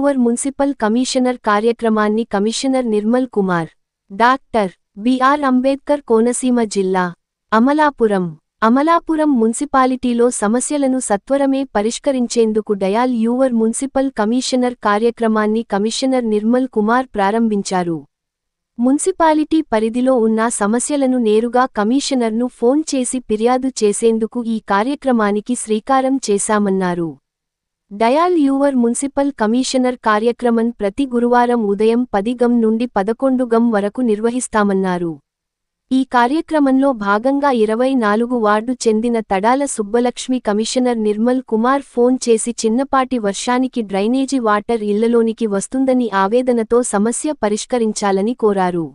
Your municipal commissioner కార్యక్రమాన్ని commissioner Nirmal Kumar doctor BR Ambedkar Konaseema జిల్లా అమలాపురం అమలాపురం మున్సిపాలిటీలో సమస్యలను సత్వరమే పరిష్కరించేందుకు డయాల్ యూవర్ మున్సిపల్ కమిషనర్ కార్యక్రమాన్ని కమిషనర్ నిర్మల్ కుమార్ ప్రారంభించారు. మున్సిపాలిటీ పరిధిలో ఉన్న సమస్యలను నేరుగా కమిషనర్ను ఫోన్ చేసి ఫిర్యాదు చేసేందుకు ఈ కార్యక్రమానికి శ్రీకారం చేశామన్నారు. డయాల్ యూవర్ మున్సిపల్ కమిషనర్ కార్యక్రమం ప్రతి గురువారం ఉదయం పది గం నుండి పదకొండు గం వరకు నిర్వహిస్తామన్నారు. ఈ కార్యక్రమంలో భాగంగా ఇరవై నాలుగు వార్డు చెందిన తడాల సుబ్బలక్ష్మి కమిషనర్ నిర్మల్ కుమార్ ఫోన్ చేసి చిన్నపాటి వర్షానికి డ్రైనేజీ వాటర్ ఇళ్ళలోనికి వస్తుందని ఆవేదనతో సమస్య పరిష్కరించాలని కోరారు.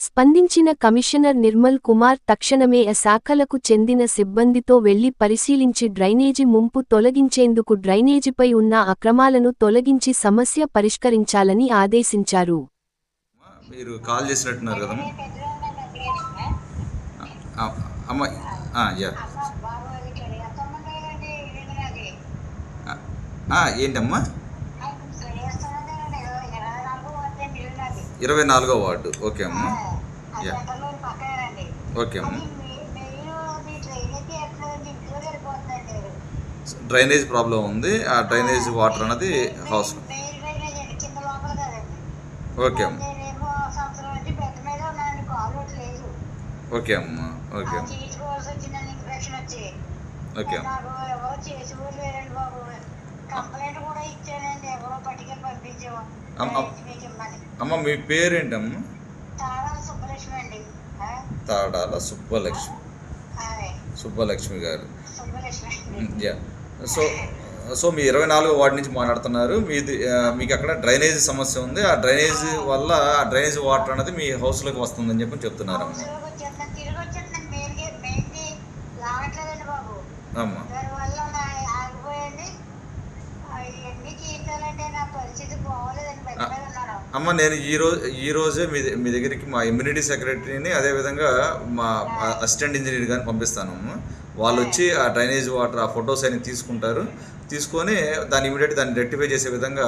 స్పందించిన కమిషనర్ నిర్మల్ కుమార్ తక్షణమే ఆ శాఖలకు చెందిన సిబ్బందితో వెళ్ళి పరిశీలించి డ్రైనేజీ ముంపు తొలగించేందుకు డ్రైనేజీపై ఉన్న అక్రమాలను తొలగించి సమస్య పరిష్కరించాలని ఆదేశించారు. మీరు కాల్ చేసినట్టున్నారు అమ్మ. యా. ఏంటమ్మా? ఇరవై నాలుగో వార్డు. ఓకే అమ్మా. యా ఓకే అమ్మా. డ్రైనేజ్ ప్రాబ్లం ఉంది. ఆ డ్రైనేజ్ వాటర్ అన్నది హౌస్ ఓకే అమ్మా. ఓకే అమ్మా. ఓకే అమ్మా. ఓకే అమ్మా. అమ్మ, మీ పేరేంటమ్మా? తాడాల సుబ్బలక్ష్మి సుబ్బలక్ష్మి. గారు. యా. సో సో మీ ఇరవై నాలుగో వార్డు నుంచి మాట్లాడుతున్నారు. మీది మీకు అక్కడ డ్రైనేజ్ సమస్య ఉంది. ఆ డ్రైనేజ్ వల్ల ఆ డ్రైనేజ్ వాటర్ అనేది మీ హౌస్లోకి వస్తుందని చెప్పి బాబు. అమ్మా దానివల్ల నా ఆగిపోయండి ఇవన్నీ తీర్చాలంటే నా పరిస్థితి బాగోలేదండి బయట మీద ఉన్నాను అమ్మ నేను ఈ రోజు ఈ రోజే మీ మీ దగ్గరికి మా ఇమ్యూనిటీ సెక్రటరీని అదేవిధంగా మా అసిస్టెంట్ ఇంజనీర్ గారిని పంపిస్తాను. వాళ్ళు వచ్చి ఆ డ్రైనేజ్ వాటర్ ఆ ఫొటోస్ అన్ని తీసుకుంటారు. తీసుకొని దాన్ని ఇమీడియట్ దాన్ని రెక్టిఫై చేసే విధంగా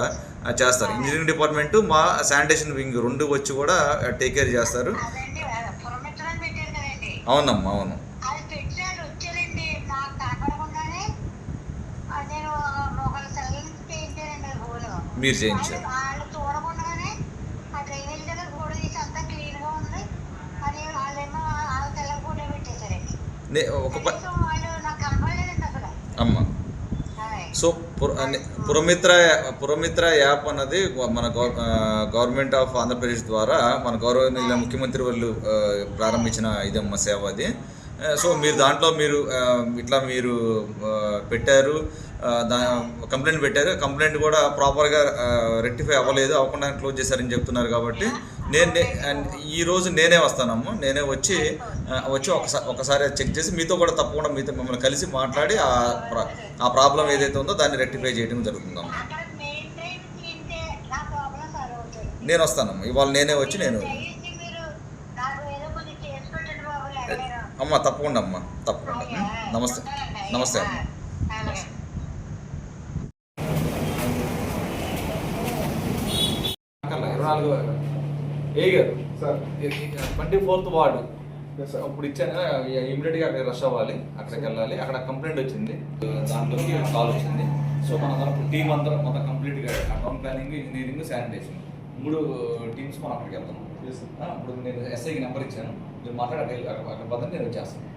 చేస్తారు. ఇంజనీరింగ్ డిపార్ట్మెంట్ మా శానిటేషన్ వింగ్ రెండు వచ్చి కూడా టేక్ కేర్ చేస్తారు. అవునమ్మా అవును. మీరు చేయించారు. ఒక ప అమ్మ. సో పురమిత్ర పురమిత్ర యాప్ అన్నది మన గవర్నమెంట్ ఆఫ్ ఆంధ్రప్రదేశ్ ద్వారా మన గౌరవనీయుల ముఖ్యమంత్రి వాళ్ళు ప్రారంభించిన ప్రారంభించిన ఇదమ్మ సేవ అది. సో మీరు దాంట్లో మీరు ఇట్లా మీరు పెట్టారు దా కంప్లైంట్ పెట్టారు. కంప్లైంట్ కూడా ప్రాపర్గా రెక్టిఫై అవ్వలేదు అవ్వకుండా క్లోజ్ చేశారని చెప్తున్నారు కాబట్టి నేను నే- అండ్ ఈ రోజు నేనే వస్తానమ్మా. నేనే వచ్చి వచ్చి ఒకసారి ఒకసారి చెక్ చేసి మీతో కూడా తప్పకుండా మీతో మిమ్మల్ని కలిసి మాట్లాడి ఆ ప్ర- ఆ ప్రాబ్లం ఏదైతే ఉందో దాన్ని రెక్టిఫై చేయడం జరుగుతుందమ్మా. నేను వస్తానమ్మా. ఇవాళ నేనే వచ్చి నేను అమ్మ తప్పకుండా అమ్మా తప్పకుండా? నమస్తే. నమస్తే అమ్మా. ఇరవై నాలుగు ఏ గారు సార్ ట్వంటీ ఫోర్త్ వార్డు. ఇప్పుడు ఇచ్చాను. ఇమీడియట్గా అక్కడ రష్ అవ్వాలి. అక్కడికి వెళ్ళాలి. అక్కడ కంప్లైంట్ వచ్చింది. దాంట్లోకి కాల్ వచ్చింది. సో మన అందరం టీం అందరం మొత్తం కంప్లీట్గా టౌన్ ప్లానింగ్ ఇంజనీరింగ్ శానిటేషన్ మూడు టీమ్స్ మనం అక్కడికి వెళ్తాం ఇప్పుడు నేను ఎస్ఐకి నెంబర్ ఇచ్చాను. మీరు మాట్లాడి అక్కడ పోతే నేను వచ్చేస్తాను.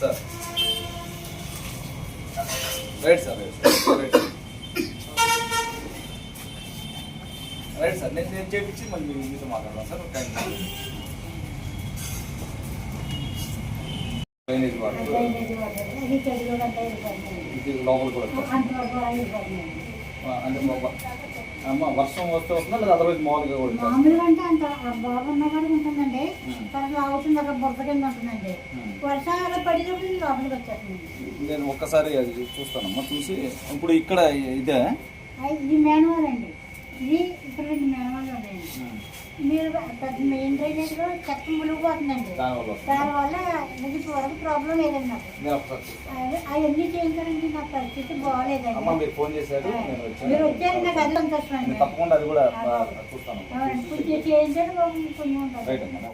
సార్ రైట్ సార్ మళ్ళీ మీ- మీతో మాట్లాడదాం సార్. Drainage water. ఇది లోపల కూడా అంటే అమ్మ వర్షం వస్తే వస్తుందా లేదా అదర్వైజ్ మామూలుగా కూడా? మామూలుగా అంటే అంత బాగున్న కాడికి ఉంటుందండి. తర్వాత అవుతుంది అక్కడ కింద ఉంటుందండి. వర్షాలు పడినప్పుడు లోపలికి వచ్చేస్తుంది. నేను ఒక్కసారి అది చూస్తానమ్మా చూసి ఇప్పుడు ఇక్కడ ఇదే? ఇది మేనవాల్ అండి ఇది ఇక్కడ రెండు మేనమాలు ఉన్నాయండి మీరు పెద్ద మెయిన్ డ్రైనేజ్లో చెత్త మునిగిపోతుందండి దానివల్ల ఇది వరకు ప్రాబ్లం లేదండి నాకు అవన్నీ చేయించాలండి నా పరిస్థితి బాగోలేదండి. మీరు వచ్చారు నాకు అది సంతోషం అండి. కొంచెం చేయించండి బాబు కొంచెం ఉంటుంది రైట్ అమ్మా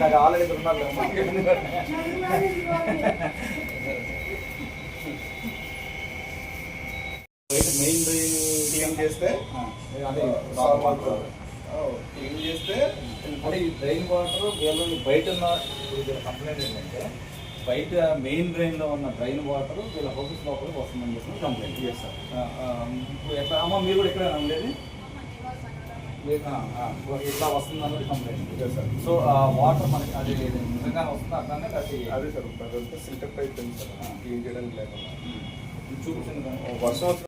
నాకు ఆల్రెడీ ఇక్కడ ఉన్నారు కదా, మాకు ఎందుకంటే. మెయిన్ డ్రైన్ చేస్తే అది క్లీన్ చేస్తే అంటే ఈ డ్రైన్ వాటర్ వీళ్ళు బయట ఉన్న కంప్లైంట్ ఏంటంటే బయట మెయిన్ డ్రైన్లో ఉన్న డ్రైన్ వాటర్ వీళ్ళ హౌసెస్ లోపలికి వస్తుందని చెప్పి కంప్లైంట్ చేస్తారు. ఇప్పుడు ఎట్లా అమ్మ మీరు కూడా ఇక్కడే ఉండేది? ఇట్లా వస్తుంది అన్నది కంప్లైంట్ sir. సో ఆ వాటర్ మనకి అది నిజంగానే వస్తుంది అట్లానే అది అదే సార్ సిల్టర్ పైప్ ఉంది సార్ క్లీన్ చేయడానికి లేకుండా. చూపించింది ఓ వర్షం వచ్చి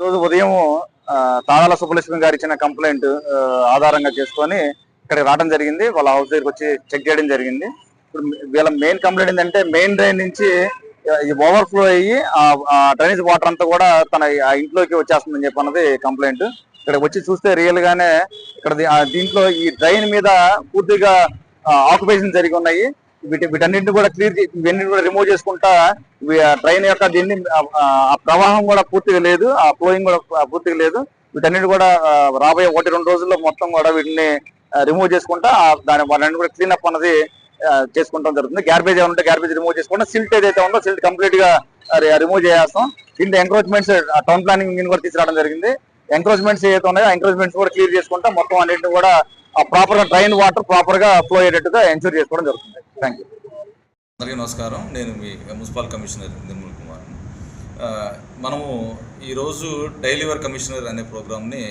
రోజు ఉదయం ఆ, తాళాల సుబ్బలక్ష్మి గారు ఇచ్చిన కంప్లైంట్ ఆధారంగా చేసుకొని ఇక్కడికి రావడం జరిగింది. వాళ్ళ హౌస్ దగ్గరికి వచ్చి చెక్ చేయడం జరిగింది. ఇప్పుడు వీళ్ళ మెయిన్ కంప్లైంట్ ఏంటంటే మెయిన్ డ్రైన్ నుంచి ఓవర్ఫ్లో అయ్యి ఆ డ్రైనేజ్ వాటర్ అంతా కూడా తన ఆ ఇంట్లోకి వచ్చేస్తుందని చెప్పి అన్నది కంప్లైంట్. ఇక్కడ వచ్చి చూస్తే రియల్ గానే ఇక్కడ దీంట్లో ఈ డ్రైన్ మీద పూర్తిగా ఆక్యుపేషన్ జరిగి ఉన్నాయి. వీటి వీటన్నింటిని కూడా క్లియర్ ఇవన్నీ కూడా రిమూవ్ చేసుకుంటా ట్రైన్ యొక్క దీన్ని ఆ, ప్రవాహం కూడా పూర్తిగా లేదు ఆ ఫ్లోయింగ్ కూడా పూర్తిగా లేదు. వీటన్నిటి కూడా రాబోయే ఒకటి రెండు రోజుల్లో మొత్తం కూడా వీటిని రిమూవ్ చేసుకుంటా ఆ, దాని వాళ్ళని కూడా క్లీన్ అప్ అన్నది చేసుకుంటాం జరుగుతుంది. గ్యార్బేజ్ ఏమైనా ఉంటే గ్యార్బేజ్ రిమూవ్ చేసుకుంటాం సిల్ట్ ఏదైతే ఉందో సిల్ట్ కంప్లీట్గా రిమూవ్ చేస్తాం దీంట్లో ఎంక్రోచ్మెంట్స్ టౌన్ ప్లానింగ్ కూడా తీసుకురావడం జరిగింది. ఎంక్రోచ్మెంట్స్ ఏదైతే ఉన్నాయో ఎంక్రోచ్మెంట్స్ కూడా క్లియర్ చేసుకుంటా మొత్తం అన్నింటిని కూడా ప్రాపర్గా డ్రైన్ వాటర్ ప్రాపర్గా ఫ్లో అయ్యేటట్టుగా ఎన్షూర్ చేసుకోవడం జరుగుతుంది. థ్యాంక్ అందరికీ నమస్కారం. నేను మీ మున్సిపల్ కమిషనర్ నిర్మల్ కుమార్. మనము ఈరోజు డైలీ కమిషనర్ అనే ప్రోగ్రామ్ని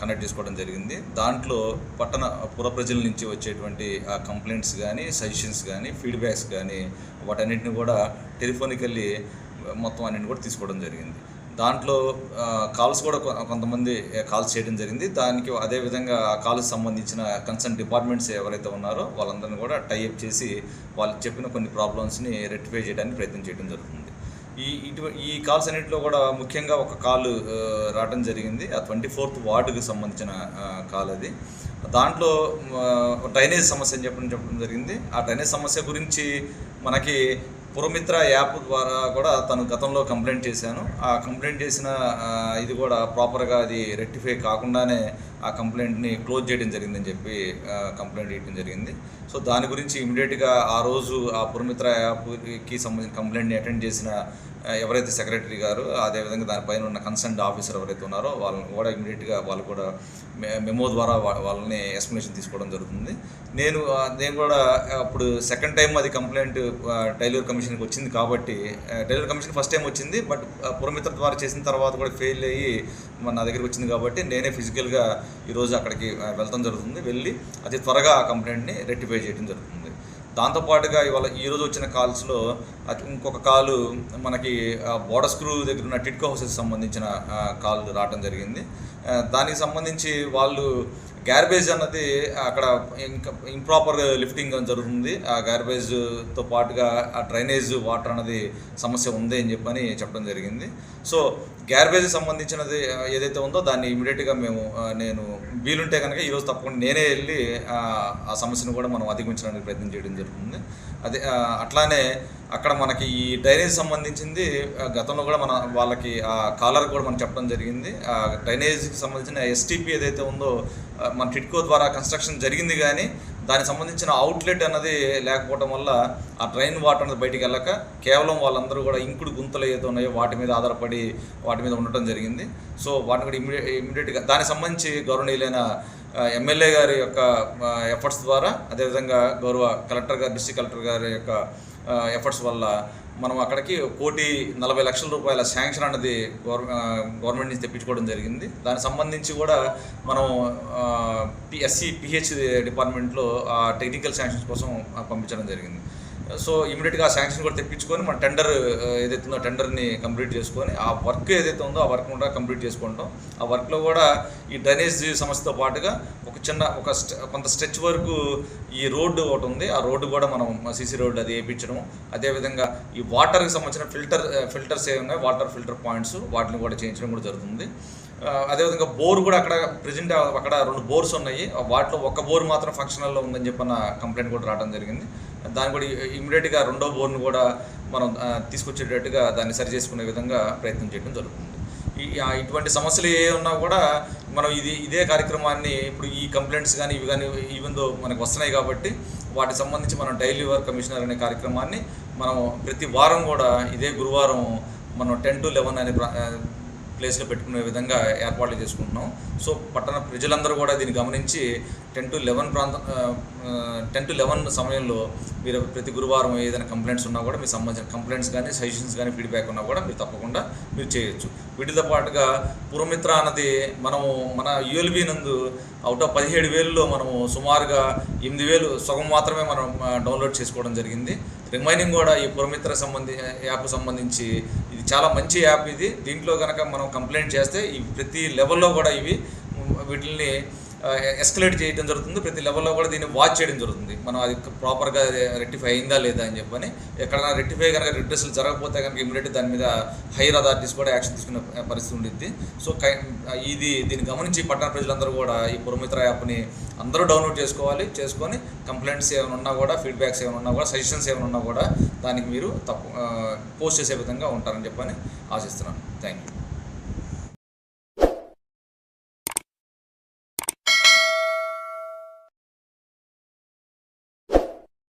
కండక్ట్ చేసుకోవడం జరిగింది. దాంట్లో పట్టణ పుర ప్రజల నుంచి వచ్చేటువంటి ఆ కంప్లైంట్స్ కానీ సజెషన్స్ కానీ ఫీడ్బ్యాక్స్ కానీ వాటన్నిటిని కూడా టెలిఫోనికల్లీ మొత్తం అన్నింటిని కూడా తీసుకోవడం జరిగింది. దాంట్లో కాల్స్ కూడా కొ- కొంతమంది కాల్స్ చేయడం జరిగింది. దానికి అదేవిధంగా ఆ కాల్స్ సంబంధించిన కన్సర్న్ డిపార్ట్మెంట్స్ ఎవరైతే ఉన్నారో వాళ్ళందరినీ కూడా టైఅప్ చేసి వాళ్ళు చెప్పిన కొన్ని ప్రాబ్లమ్స్ని రెక్టిఫై చేయడానికి ప్రయత్నం చేయడం జరుగుతుంది. ఈ ఇటు ఈ కాల్స్ అన్నింటిలో కూడా ముఖ్యంగా ఒక కాల్ రావడం జరిగింది. ఆ ట్వంటీ ఫోర్త్ వార్డుకి సంబంధించిన కాల్ అది. దాంట్లో డ్రైనేజ్ సమస్య అని చెప్పడం చెప్పడం జరిగింది ఆ డ్రైనేజ్ సమస్య గురించి మనకి పురమిత్ర యాప్ ద్వారా కూడా తను గతంలో కంప్లైంట్ చేశాను. ఆ కంప్లైంట్ చేసిన ఇది కూడా ప్రాపర్గా అది రెక్టిఫై కాకుండానే ఆ కంప్లైంట్ని క్లోజ్ చేయడం జరిగిందని చెప్పి కంప్లైంట్ ఇవ్వడం జరిగింది. సో దాని గురించి ఇమీడియట్గా ఆ రోజు ఆ పురమిత్ర యాప్కి సంబంధించిన కంప్లైంట్ని అటెండ్ చేసిన ఎవరైతే సెక్రటరీ గారు అదేవిధంగా దానిపైన ఉన్న కన్సర్న్ ఆఫీసర్ ఎవరైతే ఉన్నారో వాళ్ళని కూడా ఇమీడియట్గా వాళ్ళు కూడా మెమో ద్వారా వాళ్ళని ఎక్స్ప్లెనేషన్ తీసుకోవడం జరుగుతుంది. నేను నేను కూడా అప్పుడు సెకండ్ టైం అది కంప్లైంట్ టైలర్ కమిషన్కి వచ్చింది కాబట్టి టైలర్ కమిషన్ ఫస్ట్ టైం వచ్చింది బట్ పురమిత్ర ద్వారా చేసిన తర్వాత కూడా ఫెయిల్ అయ్యి మన నా దగ్గరికి వచ్చింది కాబట్టి నేనే ఫిజికల్గా ఈరోజు అక్కడికి వెళ్తాం జరుగుతుంది. వెళ్ళి అతి త్వరగా ఆ కంప్లైంట్ని రెక్టిఫై చేయడం జరుగుతుంది. దాంతోపాటుగా ఇవాళ ఈ రోజు వచ్చిన కాల్స్లో ఇంకొక కాలు మనకి బోర్డర్ స్క్రూ దగ్గర ఉన్న టిట్కో హౌసెస్ సంబంధించిన కాల్ రావడం జరిగింది. దానికి సంబంధించి వాళ్ళు గ్యార్బేజ్ అన్నది అక్కడ ఇంకా ఇంప్రాపర్ లిఫ్టింగ్ జరుగుతుంది. ఆ గ్యార్బేజ్తో పాటుగా ఆ డ్రైనేజ్ వాటర్ అన్నది సమస్య ఉంది అని చెప్పని చెప్పడం జరిగింది. సో గ్యార్బేజ్ సంబంధించినది ఏదైతే ఉందో దాన్ని ఇమీడియట్గా మేము నేను వీలుంటే కనుక ఈరోజు తప్పకుండా నేనే వెళ్ళి ఆ, సమస్యను కూడా మనం అధిగమించడానికి ప్రయత్నం చేయడం జరుగుతుంది. అదే అట్లానే అక్కడ మనకి ఈ డ్రైనేజ్ సంబంధించింది గతంలో కూడా మన వాళ్ళకి ఆ కాలర్ కూడా మనం చెప్పడం జరిగింది. ఆ డ్రైనేజ్కి సంబంధించిన ఎస్టీపీ ఏదైతే ఉందో మన టిట్కో ద్వారా కన్స్ట్రక్షన్ జరిగింది కానీ దానికి సంబంధించిన అవుట్లెట్ అన్నది లేకపోవడం వల్ల ఆ డ్రైన్ వాటర్ అనేది బయటికి వెళ్ళక కేవలం వాళ్ళందరూ కూడా ఇంకుడు గుంతలు ఏదైతే ఉన్నాయో వాటి మీద ఆధారపడి వాటి మీద ఉండటం జరిగింది. సో వాటిని కూడా ఇమీడియట్ ఇమీడియట్గా దానికి సంబంధించి గౌరవనీయులైన ఎమ్మెల్యే గారి యొక్క ఎఫర్ట్స్ ద్వారా అదేవిధంగా గౌరవ కలెక్టర్ గారు డిస్ట్రిక్ట్ కలెక్టర్ గారి యొక్క ఎఫర్ట్స్ వల్ల మనం అక్కడికి కోటి నలభై లక్షల రూపాయల శాంక్షన్ అనేది గవర్ గవర్నమెంట్ నుంచి తెప్పించుకోవడం జరిగింది. దానికి సంబంధించి కూడా మనం ఎస్సీ పిహెచ్ డిపార్ట్మెంట్లో ఆ టెక్నికల్ శాంక్షన్స్ కోసం పంపించడం జరిగింది. సో ఇమీడియట్గా ఆ శాంక్షన్ కూడా తెప్పించుకొని మన టెండర్ ఏదైతే ఉందో టెండర్ని కంప్లీట్ చేసుకొని ఆ వర్క్ ఏదైతే ఉందో ఆ వర్క్ కూడా కంప్లీట్ చేసుకుంటాం. ఆ వర్క్లో కూడా ఈ డ్రైనేజ్ సమస్యతో పాటుగా ఒక చిన్న ఒక కొంత స్ట్రెచ్ వరకు ఈ రోడ్డు ఒకటి ఉంది. ఆ రోడ్డు కూడా మనం సీసీ రోడ్డు అది వేయించడం అదేవిధంగా ఈ వాటర్కి సంబంధించిన ఫిల్టర్ ఫిల్టర్స్ ఏమి ఉన్నాయి? వాటర్ ఫిల్టర్ పాయింట్స్ వాటిని కూడా చేయించడం కూడా జరుగుతుంది. అదేవిధంగా బోర్ కూడా అక్కడ ప్రజెంట్ అక్కడ రెండు బోర్స్ ఉన్నాయి. వాటిలో ఒక బోర్ మాత్రం ఫంక్షనల్లో ఉందని చెప్పిన కంప్లైంట్ కూడా రావడం జరిగింది. దాన్ని కూడా ఇమీడియట్గా రెండో బోర్ను కూడా మనం తీసుకొచ్చేటట్టుగా దాన్ని సరి చేసుకునే విధంగా ప్రయత్నం చేయడం జరుగుతుంది. ఇటువంటి సమస్యలు ఏ ఉన్నా కూడా మనం ఇది ఇదే కార్యక్రమాన్ని ఇప్పుడు ఈ కంప్లైంట్స్ కానీ ఇవి కానీ ఈవెందో మనకు వస్తున్నాయి కాబట్టి వాటికి సంబంధించి మనం డైలీ వర్క్ కమిషనర్ అనే కార్యక్రమాన్ని మనం ప్రతి వారం కూడా ఇదే గురువారం మనం టెన్ టు లెవెన్ అనే ప్లేస్లో పెట్టుకునే విధంగా ఏర్పాట్లు చేసుకుంటున్నాం. సో పట్టణ ప్రజలందరూ కూడా దీన్ని గమనించి టెన్ టు లెవెన్ ప్రాంతం టెన్ టు లెవెన్ సమయంలో మీరు ప్రతి గురువారం ఏదైనా కంప్లైంట్స్ ఉన్నా కూడా మీకు సంబంధించిన కంప్లైంట్స్ కానీ సజెషన్స్ కానీ ఫీడ్బ్యాక్ ఉన్నా కూడా మీరు తప్పకుండా మీరు చేయొచ్చు. వీటితో పాటుగా పురమిత్ర అన్నది మనము మన యుఎల్బి నందు అవుట్ ఆఫ్ పదిహేడు వేలలో మనము సుమారుగా ఎనిమిది వేలు సగం మాత్రమే మనం డౌన్లోడ్ చేసుకోవడం జరిగింది. రిమైనింగ్ కూడా ఈ పురమిత్ర సంబంధి యాప్ సంబంధించి ఇది చాలా మంచి యాప్ ఇది. దీంట్లో కనుక మనం కంప్లైంట్ చేస్తే ఈ ప్రతి లెవెల్లో కూడా ఇవి వీటిల్ని వీటిని ఎస్కలేట్ చేయడం జరుగుతుంది. ప్రతి లెవెల్లో కూడా దీన్ని వాచ్ చేయడం జరుగుతుంది. మనం అది ప్రాపర్గా రెక్టిఫై అయిందా లేదా అని చెప్పని ఎక్కడైనా రెక్టిఫై కనుక రిడ్రెస్లు జరగకపోతే కనుక ఇమీడియట్ దాని మీద హైయర్ అథారిటీస్ కూడా యాక్షన్ తీసుకునే పరిస్థితి ఉండిద్ది. సో కై ఇది దీన్ని గమనించి పట్టణ ప్రజలందరూ కూడా ఈ పురమిత్ర యాప్ని అందరూ డౌన్లోడ్ చేసుకోవాలి. చేసుకొని కంప్లైంట్స్ ఏమైనా ఉన్నా కూడా ఫీడ్బ్యాక్స్ ఏమైనా ఉన్నా కూడా సజెషన్స్ ఏమైనా ఉన్నా కూడా దానికి మీరు తప్పు పోస్ట్ చేసే విధంగా ఉంటారని చెప్పని ఆశిస్తున్నాను. Thank you